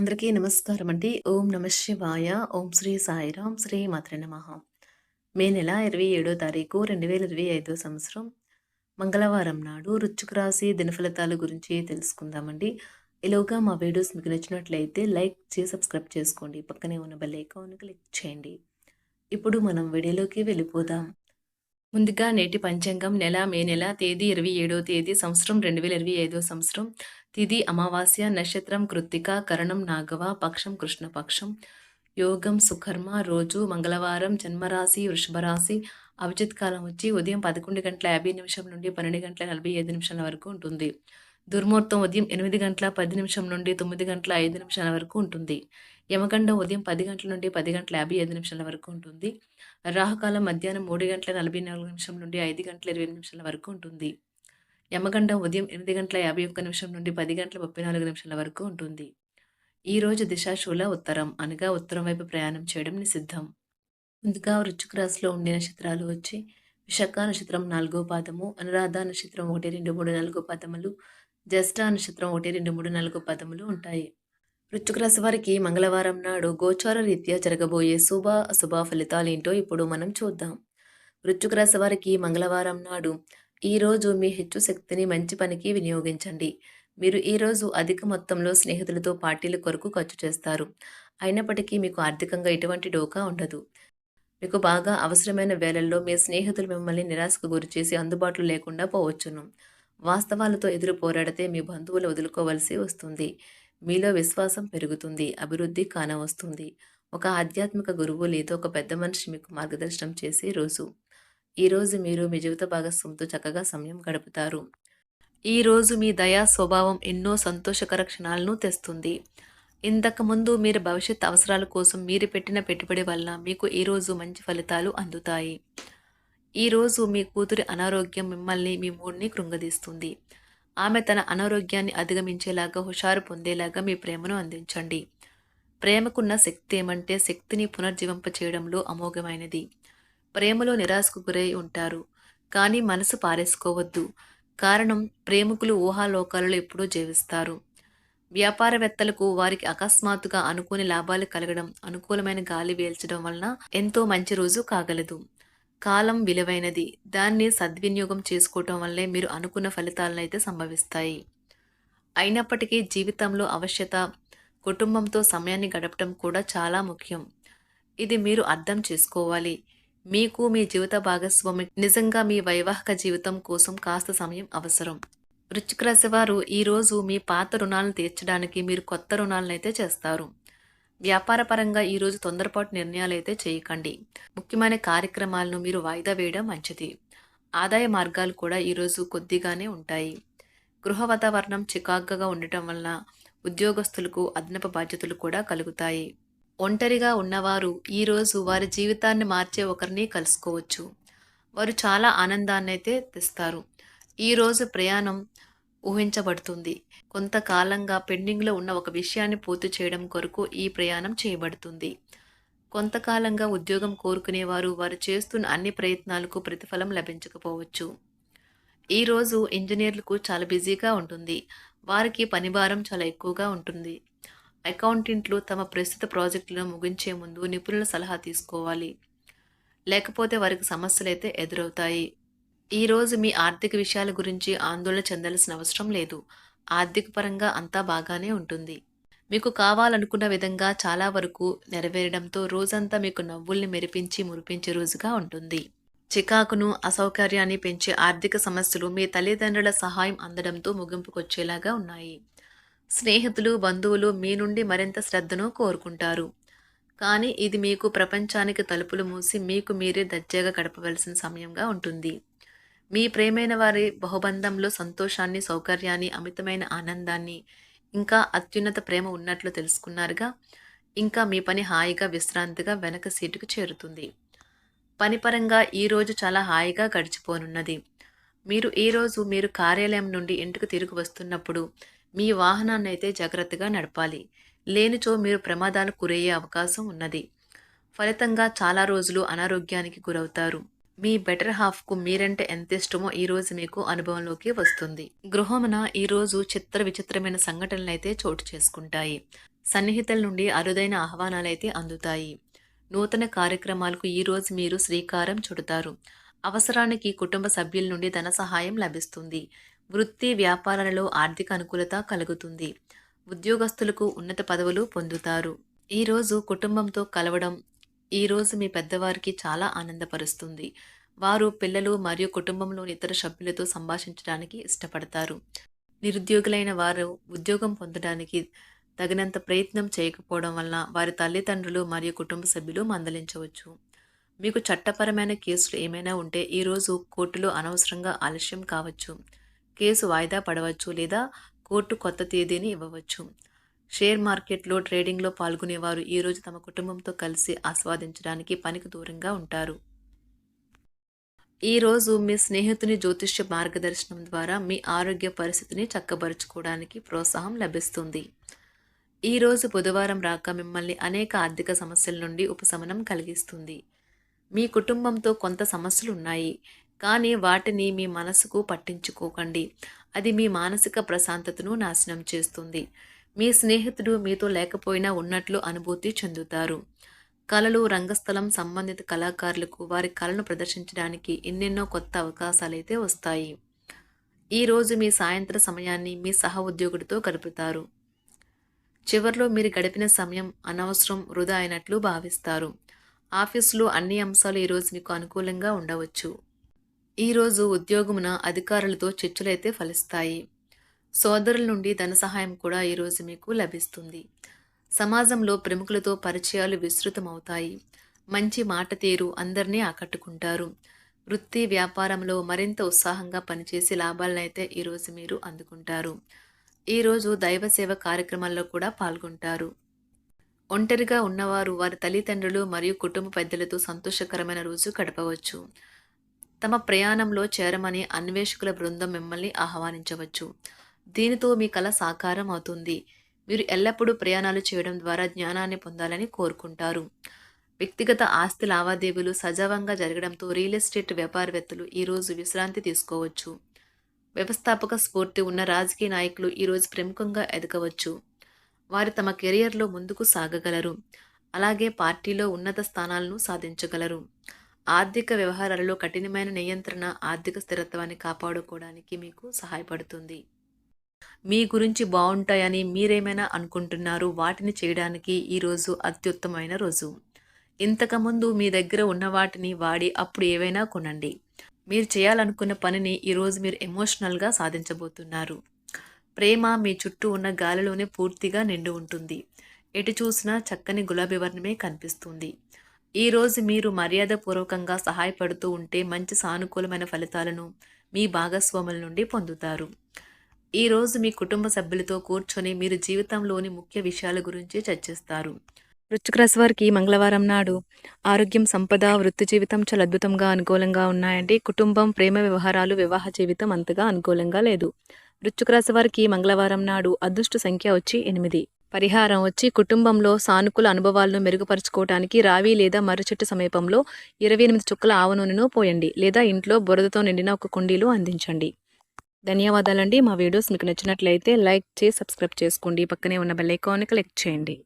అందరికీ నమస్కారం అండి. ఓం నమ శివాయ. ఓం శ్రీ సాయిరాం. శ్రీ మాత్ర నమ మే నెల 27 తారీఖు 2025 సంవత్సరం మంగళవారం నాడు రుచుకు రాశి దినఫలితాల గురించి తెలుసుకుందామండి. ఇలోగా మా వీడియోస్ మీకు నచ్చినట్లయితే లైక్ చేసి సబ్స్క్రైబ్ చేసుకోండి. పక్కనే ఉన్న బెల్ ఐకాన్ క్లిక్ చేయండి. ఇప్పుడు మనం వీడియోలోకి వెళ్ళిపోదాం. ముందుగా నేటి పంచాంగం నెల మే నెల తేదీ 27వ తేదీ సంవత్సరం 2025 సంవత్సరం తిది అమావాస్య నక్షత్రం కృత్తిక కరణం నాగవ పక్షం కృష్ణపక్షం యోగం సుకర్మ రోజు మంగళవారం జన్మరాశి వృషభరాశి అభిజిత్ కాలం వచ్చి ఉదయం పదకొండు గంటల యాభై నిమిషం నుండి పన్నెండు గంటల నలభై ఐదు నిమిషాల వరకు ఉంటుంది. దుర్ముహూర్తం ఉదయం ఎనిమిది గంటల పది నిమిషం నుండి తొమ్మిది గంటల ఐదు నిమిషాల వరకు ఉంటుంది. యమగండం ఉదయం పది గంటల నుండి పది గంటల యాభై ఐదు నిమిషాల వరకు ఉంటుంది. రాహుకాలం మధ్యాహ్నం మూడు గంటల నలభై నాలుగు నిమిషం నుండి ఐదు గంటల ఇరవై నిమిషాల వరకు ఉంటుంది. యమగండం ఉదయం ఎనిమిది గంటల యాభై ఒక్క నిమిషం నుండి పది గంటల ముప్పై నాలుగు నిమిషాల వరకు ఉంటుంది. ఈ రోజు దిశాశూల ఉత్తరం అనగా ఉత్తరం వైపు ప్రయాణం చేయడం నిషిద్ధం. ముందుగా వృశ్చిక రాశిలో ఉండే నక్షత్రాలు వచ్చి విశాఖ నక్షత్రం నాలుగో పాదము అనురాధ నక్షత్రం ఒకటి రెండు మూడు నాలుగో పాదములు జ్యేష్ఠ నక్షత్రం ఒకటి రెండు మూడు నాలుగో పాదములు ఉంటాయి. వృశ్చిక రాశి వారికి మంగళవారం నాడు గోచార రీత్యా జరగబోయే శుభ అశుభ ఫలితాలు ఏంటో ఇప్పుడు మనం చూద్దాం. వృశ్చిక రాశి వారికి మంగళవారం నాడు ఈరోజు మీ హెచ్చు శక్తిని మంచి పనికి వినియోగించండి. మీరు ఈరోజు అధిక మొత్తంలో స్నేహితులతో పార్టీల కొరకు ఖర్చు చేస్తారు. అయినప్పటికీ మీకు ఆర్థికంగా ఎటువంటి డోకా ఉండదు. మీకు బాగా అవసరమైన వేళల్లో మీ స్నేహితులు మిమ్మల్ని నిరాశకు గురిచేసి అందుబాటులో లేకుండా పోవచ్చును. వాస్తవాలతో ఎదురు పోరాడితే మీ బంధువులు వదులుకోవలసి వస్తుంది. మీలో విశ్వాసం పెరుగుతుంది. అభివృద్ధి కానవస్తుంది. ఒక ఆధ్యాత్మిక గురువు లేదా ఒక పెద్ద మనిషి మీకు మార్గదర్శనం చేసే రోజు. ఈరోజు మీరు మీ జీవిత భాగస్వామితో చక్కగా సమయం గడుపుతారు. ఈరోజు మీ దయా స్వభావం ఎన్నో సంతోషకర క్షణాలను తెస్తుంది. ఇంతకుముందు మీరు భవిష్యత్ అవసరాల కోసం మీరు పెట్టిన పెట్టుబడి వల్ల మీకు ఈరోజు మంచి ఫలితాలు అందుతాయి. ఈరోజు మీ కూతురి అనారోగ్యం మిమ్మల్ని మీ మూడ్ని కృంగదీస్తుంది. ఆమె తన అనారోగ్యాన్ని అధిగమించేలాగా హుషారు పొందేలాగా మీ ప్రేమను అందించండి. ప్రేమకున్న శక్తి ఏమంటే శక్తిని పునర్జీవింప చేయడంలో అమోఘమైనది. ప్రేమలో నిరాశకు గురై ఉంటారు. కానీ మనసు పారేసుకోవద్దు. కారణం ప్రేమికులు ఊహాలోకాలలో ఎప్పుడూ జీవిస్తారు. వ్యాపారవేత్తలకు వారికి అకస్మాత్తుగా అనుకోని లాభాలు కలగడం అనుకూలమైన గాలి వేల్చడం వలన ఎంతో మంచి రోజు కాగలదు. కాలం విలువైనది. దాన్ని సద్వినియోగం చేసుకోవటం వల్లే మీరు అనుకున్న ఫలితాలనైతే సంభవిస్తాయి. అయినప్పటికీ జీవితంలో అవశ్యత కుటుంబంతో సమయాన్ని గడపడం కూడా చాలా ముఖ్యం. ఇది మీరు అర్థం చేసుకోవాలి. మీకు మీ జీవిత భాగస్వామి నిజంగా మీ వైవాహిక జీవితం కోసం కాస్త సమయం అవసరం. వృచ్చిక రాశి వారు ఈరోజు మీ పాత రుణాలను తీర్చడానికి మీరు కొత్త రుణాలను అయితే చేస్తారు. వ్యాపారపరంగా ఈరోజు తొందరపాటు నిర్ణయాలు అయితే చేయకండి. ముఖ్యమైన కార్యక్రమాలను మీరు వాయిదా వేయడం మంచిది. ఆదాయ మార్గాలు కూడా ఈరోజు కొద్దిగానే ఉంటాయి. గృహ వాతావరణం చికాగ్గా ఉండటం వలన ఉద్యోగస్తులకు అదనపు బాధ్యతలు కూడా కలుగుతాయి. ఒంటరిగా ఉన్నవారు ఈరోజు వారి జీవితాన్ని మార్చే ఒకరిని కలుసుకోవచ్చు. వారు చాలా ఆనందాన్ని అయితే తెస్తారు ఈరోజు ప్రయాణం ఊహించబడుతుంది. కొంతకాలంగా పెండింగ్లో ఉన్న ఒక విషయాన్ని పూర్తి చేయడం కొరకు ఈ ప్రయాణం చేయబడుతుంది. కొంతకాలంగా ఉద్యోగం కోరుకునేవారు వారు చేస్తున్న అన్ని ప్రయత్నాలకు ప్రతిఫలం లభించకపోవచ్చు. ఈరోజు ఇంజనీర్లకు చాలా బిజీగా ఉంటుంది. వారికి పనిభారం చాలా ఎక్కువగా ఉంటుంది. అకౌంటెంట్లు తమ ప్రస్తుత ప్రాజెక్టులను ముగించే ముందు నిపుణుల సలహా తీసుకోవాలి. లేకపోతే వారికి సమస్యలు అయితే ఎదురవుతాయి ఈరోజు మీ ఆర్థిక విషయాల గురించి ఆందోళన చెందాల్సిన అవసరం లేదు. ఆర్థిక పరంగా అంతా బాగానే ఉంటుంది. మీకు కావాలనుకున్న విధంగా చాలా వరకు నెరవేరడంతో రోజంతా మీకు నవ్వుల్ని మెరిపించి మురిపించే రోజుగా ఉంటుంది. చికాకును అసౌకర్యాన్ని పెంచే ఆర్థిక సమస్యలు మీ తల్లిదండ్రుల సహాయం అందడంతో ముగింపుకొచ్చేలాగా ఉన్నాయి. స్నేహితులు బంధువులు మీ నుండి మరింత శ్రద్ధను కోరుకుంటారు. కానీ ఇది మీకు ప్రపంచానికి తలుపులు మూసి మీకు మీరే దర్జాగా గడపవలసిన సమయంగా ఉంటుంది. మీ ప్రేమైన వారి బహుబంధంలో సంతోషాన్ని సౌకర్యాన్ని అమితమైన ఆనందాన్ని ఇంకా అత్యున్నత ప్రేమ ఉన్నట్లు తెలుసుకున్నారుగా ఇంకా మీ పని హాయిగా విశ్రాంతిగా వెనక సీటుకు చేరుతుంది. పనిపరంగా ఈరోజు చాలా హాయిగా గడిచిపోనున్నది. మీరు ఈరోజు మీరు కార్యాలయం నుండి ఇంటికి తిరిగి వస్తున్నప్పుడు మీ వాహనాన్ని అయితే జాగ్రత్తగా నడపాలి. లేనిచో మీరు ప్రమాదాలు గురయ్యే అవకాశం ఉన్నది. ఫలితంగా చాలా రోజులు అనారోగ్యానికి గురవుతారు. మీ బెటర్ హాఫ్కు మీరంటే ఎంత ఇష్టమో ఈరోజు మీకు అనుభవంలోకి వస్తుంది. గృహమున ఈరోజు చిత్ర విచిత్రమైన సంఘటనలు అయితే చోటు చేసుకుంటాయి. సన్నిహితుల నుండి అరుదైన ఆహ్వానాలైతే అందుతాయి. నూతన కార్యక్రమాలకు ఈరోజు మీరు శ్రీకారం చుడతారు. అవసరానికి కుటుంబ సభ్యుల నుండి ధన సహాయం లభిస్తుంది. వృత్తి వ్యాపారాలలో ఆర్థిక అనుకూలత కలుగుతుంది. ఉద్యోగస్తులకు ఉన్నత పదవులు పొందుతారు. ఈరోజు కుటుంబంతో కలవడం ఈరోజు మీ పెద్దవారికి చాలా ఆనందపరుస్తుంది. వారు పిల్లలు మరియు కుటుంబంలోని ఇతర సభ్యులతో సంభాషించడానికి ఇష్టపడతారు. నిరుద్యోగులైన వారు ఉద్యోగం పొందడానికి తగినంత ప్రయత్నం చేయకపోవడం వలన వారి తల్లిదండ్రులు మరియు కుటుంబ సభ్యులు మందలించవచ్చు. మీకు చట్టపరమైన కేసులు ఏమైనా ఉంటే ఈరోజు కోర్టులో అనవసరంగా ఆలస్యం కావచ్చు. కేసు వాయిదా పడవచ్చు లేదా కోర్టు కొత్త తేదీని ఇవ్వవచ్చు. షేర్ మార్కెట్లో ట్రేడింగ్లో పాల్గొనేవారు ఈరోజు తమ కుటుంబంతో కలిసి ఆస్వాదించడానికి పనికి దూరంగా ఉంటారు. ఈరోజు మీ స్నేహితుని జ్యోతిష్య మార్గదర్శనం ద్వారా మీ ఆరోగ్య పరిస్థితిని చక్కబరుచుకోవడానికి ప్రోత్సాహం లభిస్తుంది. ఈరోజు బుధవారం రాక మిమ్మల్ని అనేక ఆర్థిక సమస్యల నుండి ఉపశమనం కలిగిస్తుంది. మీ కుటుంబంతో కొంత సమస్యలు ఉన్నాయి కానీ వాటిని మీ మనసుకు పట్టించుకోకండి. అది మీ మానసిక ప్రశాంతతను నాశనం చేస్తుంది. మీ స్నేహితుడు మీతో లేకపోయినా ఉన్నట్లు అనుభూతి చెందుతారు. కళలు రంగస్థలం సంబంధిత కళాకారులకు వారి కళను ప్రదర్శించడానికి ఎన్నెన్నో కొత్త అవకాశాలైతే వస్తాయి. ఈరోజు మీ సాయంత్ర సమయాన్ని మీ సహ ఉద్యోగుడితో గడుపుతారు. చివరిలో మీరు గడిపిన సమయం అనవసరం వృధా అయినట్లు భావిస్తారు. ఆఫీసులో అన్ని అంశాలు ఈరోజు మీకు అనుకూలంగా ఉండవచ్చు. ఈరోజు ఉద్యోగమున అధికారులతో చర్చలైతే ఫలిస్తాయి. సోదరుల నుండి ధన సహాయం కూడా ఈరోజు మీకు లభిస్తుంది. సమాజంలో ప్రముఖులతో పరిచయాలు విస్తృతమవుతాయి. మంచి మాట తీరు అందరినీ ఆకట్టుకుంటారు. వృత్తి వ్యాపారంలో మరింత ఉత్సాహంగా పనిచేసి లాభాలనైతే ఈరోజు మీరు అందుకుంటారు. ఈరోజు దైవ సేవ కార్యక్రమాల్లో కూడా పాల్గొంటారు. ఒంటరిగా ఉన్నవారు వారి తల్లిదండ్రులు మరియు కుటుంబ పెద్దలతో సంతోషకరమైన రోజు గడపవచ్చు. తమ ప్రయాణంలో చేరమని అన్వేషకుల బృందం మిమ్మల్ని ఆహ్వానించవచ్చు. దీనితో మీ కళ సాకారం అవుతుంది. మీరు ఎల్లప్పుడూ ప్రయాణాలు చేయడం ద్వారా జ్ఞానాన్ని పొందాలని కోరుకుంటారు. వ్యక్తిగత ఆస్తి లావాదేవీలు సజావంగా జరగడంతో రియల్ ఎస్టేట్ వ్యాపారవేత్తలు ఈరోజు విశ్రాంతి తీసుకోవచ్చు. వ్యవస్థాపక స్ఫూర్తి ఉన్న రాజకీయ నాయకులు ఈరోజు ప్రముఖంగా ఎదగవచ్చు. వారు తమ కెరియర్లో ముందుకు సాగగలరు. అలాగే పార్టీలో ఉన్నత స్థానాలను సాధించగలరు. ఆర్థిక వ్యవహారాలలో కఠినమైన నియంత్రణ ఆర్థిక స్థిరత్వాన్ని కాపాడుకోవడానికి మీకు సహాయపడుతుంది. మీ గురించి బాగుంటాయని మీరేమైనా అనుకుంటున్నారు వాటిని చేయడానికి ఈరోజు అత్యుత్తమైన రోజు. ఇంతకుముందు మీ దగ్గర ఉన్న వాటిని వాడి అప్పుడు ఏవైనా కొనండి. మీరు చేయాలనుకున్న పనిని ఈరోజు మీరు ఎమోషనల్గా సాధించబోతున్నారు. ప్రేమ మీ చుట్టూ ఉన్న గాలిలోనే పూర్తిగా నిండి ఉంటుంది. ఎటు చూసినా చక్కని గులాబీ వర్ణమే కనిపిస్తుంది. ఈరోజు మీరు మర్యాదపూర్వకంగా సహాయపడుతూ ఉంటే మంచి సానుకూలమైన ఫలితాలను మీ భాగస్వాముల నుండి పొందుతారు. ఈరోజు మీ కుటుంబ సభ్యులతో కూర్చొని మీరు జీవితంలోని ముఖ్య విషయాల గురించి చర్చిస్తారు. వృశ్చిక వారికి మంగళవారం నాడు ఆరోగ్యం సంపద వృత్తి జీవితం చాలా అద్భుతంగా అనుకూలంగా ఉన్నాయండి. కుటుంబం ప్రేమ వ్యవహారాలు వివాహ జీవితం అంతగా అనుకూలంగా లేదు. వృశ్చిక రాశి వారికి మంగళవారం నాడు అదృష్ట సంఖ్య వచ్చి ఎనిమిది. పరిహారం వచ్చి కుటుంబంలో సానుకూల అనుభవాలను మెరుగుపరుచుకోవటానికి రావి లేదా మర్రిచెట్టు సమీపంలో ఇరవై ఎనిమిది చుక్కల ఆవు నూనెను పోయండి లేదా ఇంట్లో బురదతో నిండిన ఒక కుండీలు అందించండి. ధన్యవాదాలండి. మా వీడియోస్ మీకు నచ్చినట్లయితే లైక్ చేసి సబ్స్క్రైబ్ చేసుకోండి. పక్కనే ఉన్న బెల్ ఐకాన్ని క్లిక్ చేయండి.